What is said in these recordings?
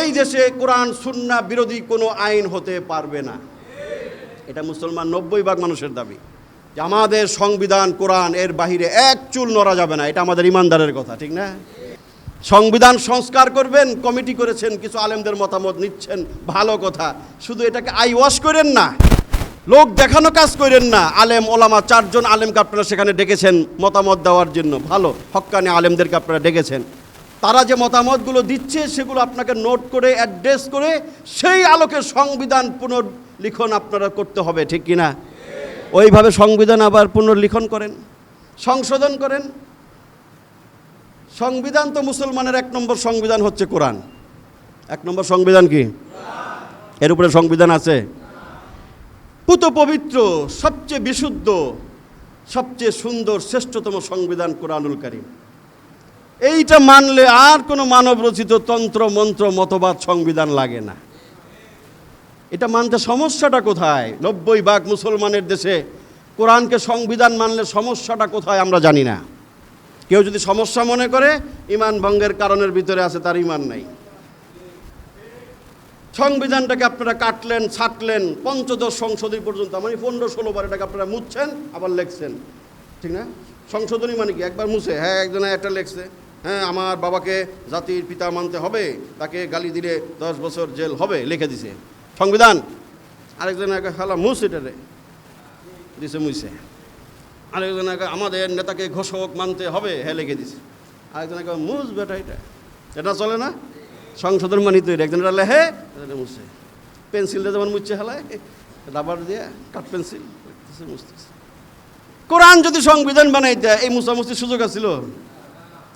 এই দেশে কোরআন, সুন্না বিরোধী কোনো আইন হতে পারবে না। এটা মুসলমান নব্বই ভাগ মানুষের দাবি। যে আমাদের সংবিধান, কোরআন এর বাহিরে এক চুল নড়া যাবে না, এটা আমাদের ইমানদারের কথা, ঠিক না? সংবিধান সংস্কার করবেন, কমিটি করেছেন, কিছু আলেমদের মতামত নিচ্ছেন, ভালো কথা। শুধু এটাকে আই ওয়াশ করেন না, লোক দেখানো কাজ করেন না। আলেম, ওলামা, চারজন আলেমকে আপনারা সেখানে ডেকেছেন মতামত দেওয়ার জন্য। ভালো হক্কানি আলেমদেরকে আপনারা ডেকেছেন। তারা যে মতামতগুলো দিচ্ছে, সেগুলো আপনাকে নোট করে, অ্যাড্রেস করে সেই আলোকে সংবিধান পুনর্লিখন আপনারা করতে হবে, ঠিক কিনা? ওইভাবে সংবিধান আবার পুনর্লিখন করেন, সংশোধন করেন। সংবিধান তো মুসলমানের এক নম্বর সংবিধান হচ্ছে কোরআন। এক নম্বর সংবিধান কি? এর উপরে সংবিধান আছে। পুত পবিত্র, সবচেয়ে বিশুদ্ধ, সবচেয়ে সুন্দর, শ্রেষ্ঠতম সংবিধান কোরআনুল কারীম। এইটা মানলে আর কোনো মানব রচিত তন্ত্র, মন্ত্র, মতবাদ, সংবিধান লাগে না। এটা মানতে সমস্যাটা কোথায়? নব্বই ভাগ মুসলমানের দেশে কোরআনকে সংবিধান মানলে সমস্যাটা কোথায় আমরা জানি না। কেউ যদি সমস্যা মনে করে, ইমান ভঙ্গের কারণের ভিতরে আছে, তার ইমান নাই। সংবিধানটাকে আপনারা কাটলেন ছাটলেন পঞ্চদশ সংশোধনী পর্যন্ত মানে পনেরো ষোলো বার এটাকে আপনারা মুছছেন আবার লেখছেন। ঠিক না? সংশোধনী মানে কি? একবার মুছে হ্যাঁ একজনে একটা লেখছে। হ্যাঁ আমার বাবাকে জাতির পিতা মানতে হবে, তাকে গালি দিলে দশ বছর জেল হবে, লিখে দিছে। সংবিধান আরেকজন একে খালা মুছ এটা রে দিছে মুছে। আরেকজন একে আমাদের নেতাকে ঘোষক মানতে হবে হ্যাঁ লিখে দিছে। আরেকজন একে মুছ বেটা এটা। এটা চলে না? সংশোধন মানি তৈরি। একজন এটা লেহে মুছে। পেন্সিল দিয়ে যেমন মুছে হেলায়, রাবার দিয়ে কাঠ পেন্সিল, মুছতেছে। কোরআন যদি সংবিধান বানাইতে, এই মুছামুছির সুযোগ আছিল।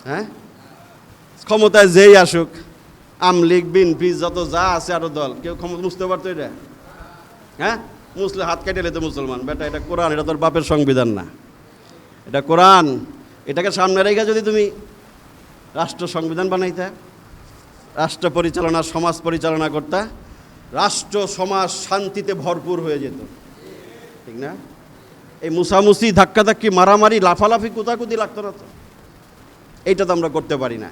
হ্যাঁ? ক্ষমতায় যেই আসুক, আমলিগ বিনপি যত যা আছে আরও দল, কেউ ক্ষমতা মুছতে পারতো এটা? হ্যাঁ? মুসলে হাত কেটে লেতে মুসলমান। বেটা, এটা কোরআন, এটা তোর বাপের সংবিধান না। এটা কোরআন। এটাকে সামনে রেখে যদি তুমি রাষ্ট্র সংবিধান বানাইতে, রাষ্ট্র পরিচালনা, সমাজ পরিচালনা করতে, রাষ্ট্র, সমাজ শান্তিতে ভরপুর হয়ে যেত। ঠিক না? এই মুসামুসি ধাক্কাধাক্কি, মারামারি, লাফালাফি, কুতাকুতি লাগতো না তো। এইটা তো আমরা করতে পারি না।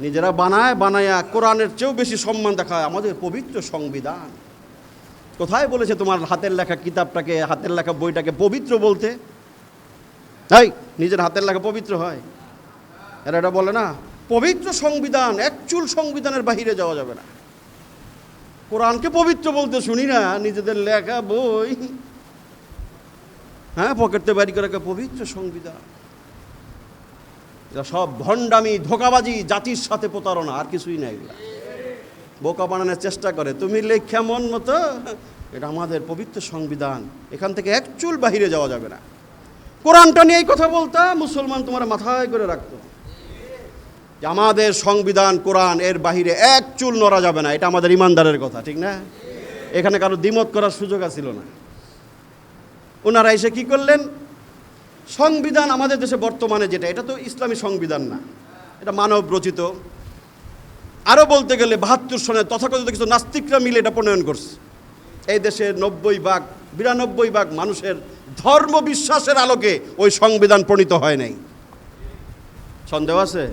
নিজেরা বানায়, বানায়া কোরআনের চেয়েও বেশি সম্মান দেখায়। আমাদের পবিত্র সংবিধান। কোথায় বলেছে তোমার হাতের লেখা কিতাবটাকে, হাতের লেখা বইটাকে পবিত্র বলতে? তাই নিজের হাতের লেখা পবিত্র হয়। এরা এটা বলে না, পবিত্র সংবিধান এক চুল সংবিধানের বাহিরে যাওয়া যাবে না। কোরআনকে পবিত্র বলতে শুনি না, নিজেদের লেখা বই। হ্যাঁ পকেটতে বাড়ি করে পবিত্র সংবিধান। সব ভণ্ডামি, ধোকাবাজি, জাতির সাথে প্রতারণা, আর কিছুই নাই এগুলা। বোকা বানানোর চেষ্টা করে। তুমি লেখা মন মতো, এটা আমাদের পবিত্র সংবিধান। এখান থেকে এক চুল বাহিরে যাওয়া যাবে না। কোরআনটা নিয়ে এই কথা বলতা, মুসলমান তোমার মাথায় করে রাখতো। যে আমাদের সংবিধান, কোরআন, এর বাহিরে এক চুল নড়া যাবে না। এটা আমাদের ইমানদারের কথা, ঠিক না? এখানে কারও দ্বিমত করার সুযোগ আছিল না। ওনারা এসে কি করলেন? সংবিধান আমাদের দেশে বর্তমানে যেটা, এটা তো ইসলামী সংবিধান না। এটা মানব রচিত। আরও বলতে গেলে বাহাত্তর সনে তথাকথিত কিছু নাস্তিকরা মিলে এটা প্রণয়ন করছে। এই দেশের নব্বই ভাগ, বিরানব্বই ভাগ মানুষের ধর্ম বিশ্বাসের আলোকে ওই সংবিধান প্রণীত হয় নাই। সন্দেহ আছে?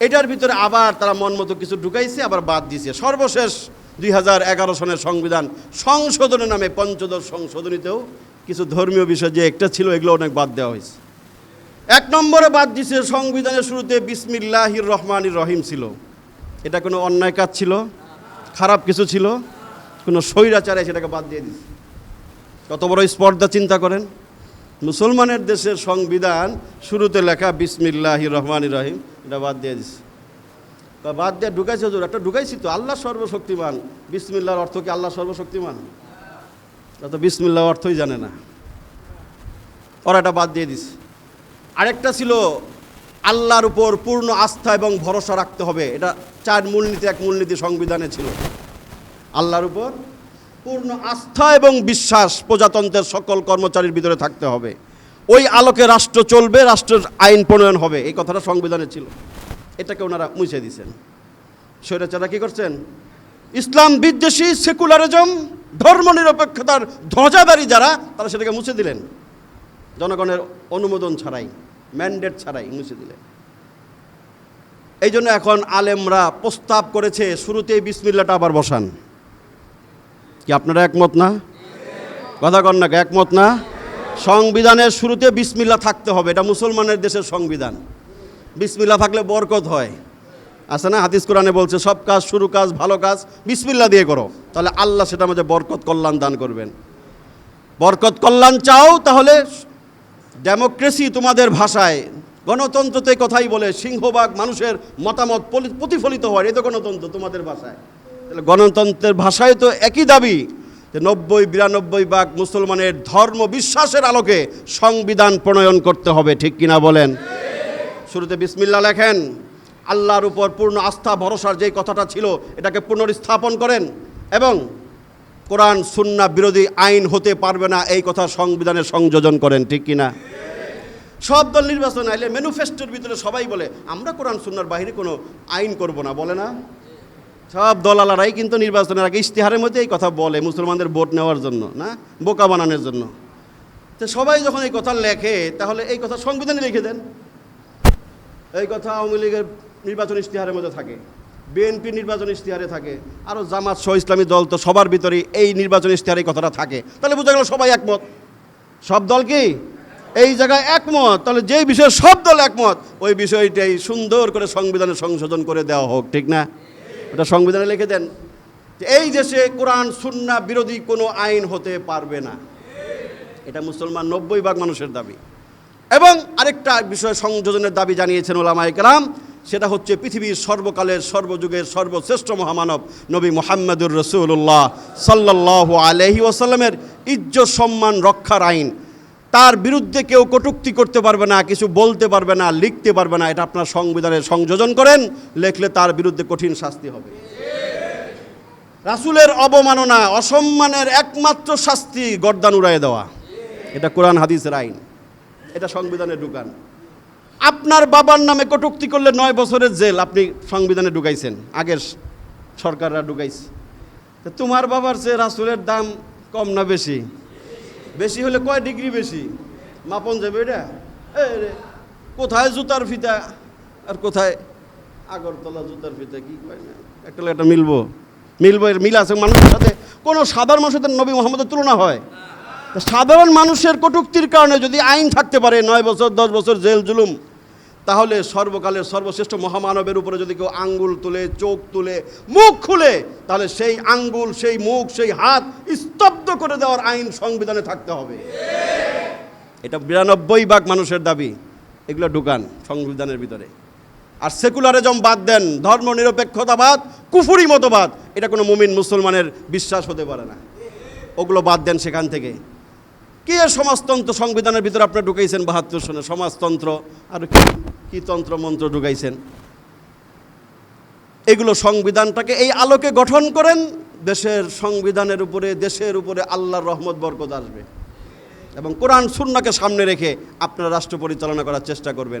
এটার ভিতরে আবার তারা মন মতো কিছু ঢুকাইছে, আবার বাদ দিয়েছে। সর্বশেষ দুই হাজার এগারো সনের সংবিধান সংশোধনের নামে পঞ্চদশ সংশোধনীতেও কিছু ধর্মীয় বিষয় যে একটা ছিল, এগুলো অনেক বাদ দেওয়া হয়েছে। এক নম্বরে বাদ দিছে, সংবিধানের শুরুতে বিসমিল্লাহির রহমানির রহিম ছিল। এটা কোনো অন্যায় কাজ ছিল, খারাপ কিছু ছিল, কোনো স্বৈরাচারে সেটাকে বাদ দিয়ে দিছে। কত বড় স্পর্ধা, চিন্তা করেন। মুসলমানের দেশের সংবিধান শুরুতে লেখা বিসমিল্লাহির রহমানির রহিম, এটা বাদ দিয়ে দিছে। বাদ দিয়ে ঢুকাইছে হুজুর, একটা ঢুকাইছি তো, আল্লাহ সর্বশক্তিমান। বিসমিল্লার অর্থ কি আল্লাহ সর্বশক্তিমান? তা বিসমিল্লাহ অর্থই জানে না। ওরা এটা বাদ দিয়ে দিছে। আরেকটা ছিল, আল্লাহর উপর পূর্ণ আস্থা এবং ভরসা রাখতে হবে। এটা চার মূলনীতি, এক মূলনীতি সংবিধানে ছিল। আল্লাহর উপর পূর্ণ আস্থা এবং বিশ্বাস প্রজাতন্ত্রের সকল কর্মচারীর ভিতরে থাকতে হবে। ওই আলোকে রাষ্ট্র চলবে, রাষ্ট্রের আইন প্রণয়ন হবে। এই কথাটা সংবিধানে ছিল। এটাকে ওনারা মুছে দিয়েছেন। স্বৈরাচারা কী করছেন? ইসলাম বিদ্বেষী সেকুলারিজম ধর্মনিরপেক্ষতার ধ্বজাধারী যারা, তারা সেটাকে মুছে দিলেন। জনগণের অনুমোদন ছাড়াই ম্যান্ডেট ছাড়াই মুছে দিলেন। এই জন্য এখন আলেমরা প্রস্তাব করেছে, শুরুতেই বিসমিল্লাটা আবার বসান। কি আপনারা একমত না? কথা কন না, একমত না? সংবিধানের শুরুতে বিসমিল্লা থাকতে হবে, এটা মুসলমানের দেশের সংবিধান। বিসমিল্লা থাকলে বরকত হয়। আছে না? হাদিস কোরআনে বলছে, সব কাজ শুরু কাজ, ভালো কাজ বিসমিল্লা দিয়ে করো। তাহলে আল্লাহ সেটা মধ্যে বরকত, কল্যাণ দান করবেন। বরকত, কল্যাণ চাও, তাহলে ডেমোক্রেসি তোমাদের ভাষায়। গণতন্ত্রতে কথাই বলে, সিংহভাগ মানুষের মতামত প্রতিফলিত হয় এই তো গণতন্ত্র তোমাদের ভাষায়। তাহলে গণতন্ত্রের ভাষায় তো একই দাবি যে নব্বই, বিরানব্বই ভাগ মুসলমানের ধর্ম বিশ্বাসের আলোকে সংবিধান প্রণয়ন করতে হবে, ঠিক কিনা বলেন? শুরুতে বিসমিল্লা লেখেন আল্লাহর উপর পূর্ণ আস্থা, ভরসার যেই কথাটা ছিল, এটাকে পুনরস্থাপন করেন এবং কোরআন সুন্না বিরোধী আইন হতে পারবে না, এই কথা সংবিধানে সংযোজন করেন, ঠিক কিনা সব দল নির্বাচন আইলে ম্যানিফেস্টোর ভিতরে সবাই বলে, আমরা কোরআন সুন্নার বাইরে কোনো আইন করব না, বলে না? সব দলালারাই কিন্তু নির্বাচনের আগে ইশতেহারের মধ্যে এই কথা বলে, মুসলমানদের ভোট নেওয়ার জন্য, না? বোকা বানানোর জন্য। তো সবাই যখন এই কথা লেখে, তাহলে এই কথা সংবিধানে লিখে দেন। এই কথা আওয়ামী লীগের নির্বাচন ইশতেহারের মধ্যে থাকে, বিএনপি নির্বাচন ইশতেহারে থাকে আরও জামাত সহ ইসলামী দল তো সবার ভিতরে এই নির্বাচন ইশতেহারে কথাটা থাকে। তাহলে বোঝা গেল সবাই একমত। সব দল কি? এই জায়গায় একমত। তাহলে যেই বিষয়ে সব দল একমত, ওই বিষয়টাই সুন্দর করে সংবিধানে সংশোধন করে দেওয়া হোক, ঠিক না? ওটা সংবিধানে লিখে দেন এই দেশে কোরআন সুন্না বিরোধী কোনো আইন হতে পারবে না। এটা মুসলমান নব্বই ভাগ মানুষের দাবি। এবং আরেকটা বিষয় সংযোজনের দাবি জানিয়েছেন ওলামা ইকরাম সেটা হচ্ছে পৃথিবীর সর্বকালের, সর্বযুগের সর্বশ্রেষ্ঠ মহামানব নবী মোহাম্মদুর রসুল্লাহ সাল্লাহ আলহি ওসাল্লামের ইজ্জত, সম্মান, রক্ষার আইন। তার বিরুদ্ধে কেউ কটূক্তি করতে পারবে না, কিছু বলতে পারবে না, লিখতে পারবে না, এটা আপনার সংবিধানে সংযোজন করেন, লেখলে তার বিরুদ্ধে কঠিন শাস্তি হবে। রাসূলের অবমাননা, অসম্মানের একমাত্র শাস্তি গর্দান উড়াইয়ে দেওয়া। এটা কোরআন, হাদিসের আইন। এটা সংবিধানে ঢুকান আপনার বাবার নামে কটুক্তি করলে নয় বছরের জেল আপনি সংবিধানে ঢুকাইছেন, আগের সরকাররা ঢুকাইছে। তো তোমার বাবার চেয়ে রাসূলের দাম কম না বেশি? বেশি হলে কয় ডিগ্রি বেশি? মাপন যাবে এটা? কোথায় জুতার ফিতা? আর কোথায় আগরতলা জুতার ফিতা, কি কয় না? একটা একটা মিলবো? মিলবো এর মিল আছে মানুষের সাথে? কোনো সাধারণ মানুষের নবী মোহাম্মদের তুলনা হয়? সাধারণ মানুষের কটুক্তির কারণে যদি আইন থাকতে পারে, নয় বছর, দশ বছর জেল জুলুম তাহলে সর্বকালের সর্বশ্রেষ্ঠ মহামানবের উপরে যদি কেউ আঙ্গুল তুলে, চোখ তুলে, মুখ খুলে, তাহলে সেই আঙ্গুল, সেই মুখ, সেই হাত স্তব্ধ করে দেওয়ার আইন সংবিধানে থাকতে হবে। এটা বিরানব্বই ভাগ মানুষের দাবি। এগুলো ঢুকান সংবিধানের ভিতরে। আর সেকুলারিজম বাদ দেন ধর্ম নিরপেক্ষতাবাদ কুফুরি মতবাদ। এটা কোনো মুমিন মুসলমানের বিশ্বাস হতে পারে না। ওগুলো বাদ দেন সেখান থেকে। কে সমাজতন্ত্র? সংবিধানের ভিতরে আপনি ঢুকাইছেন বাহাত্তর সনে। সমাজতন্ত্র, আর কি কি তন্ত্র মন্ত্র ঢুকাইছেন? এগুলো সংবিধানটাকে এই আলোকে গঠন করেন, দেশের সংবিধানের উপরে, দেশের উপরে আল্লাহর রহমত, বরকত আসবে। এবং কোরআন সুন্নাকে সামনে রেখে আপনারা রাষ্ট্র পরিচালনা করার চেষ্টা করবেন।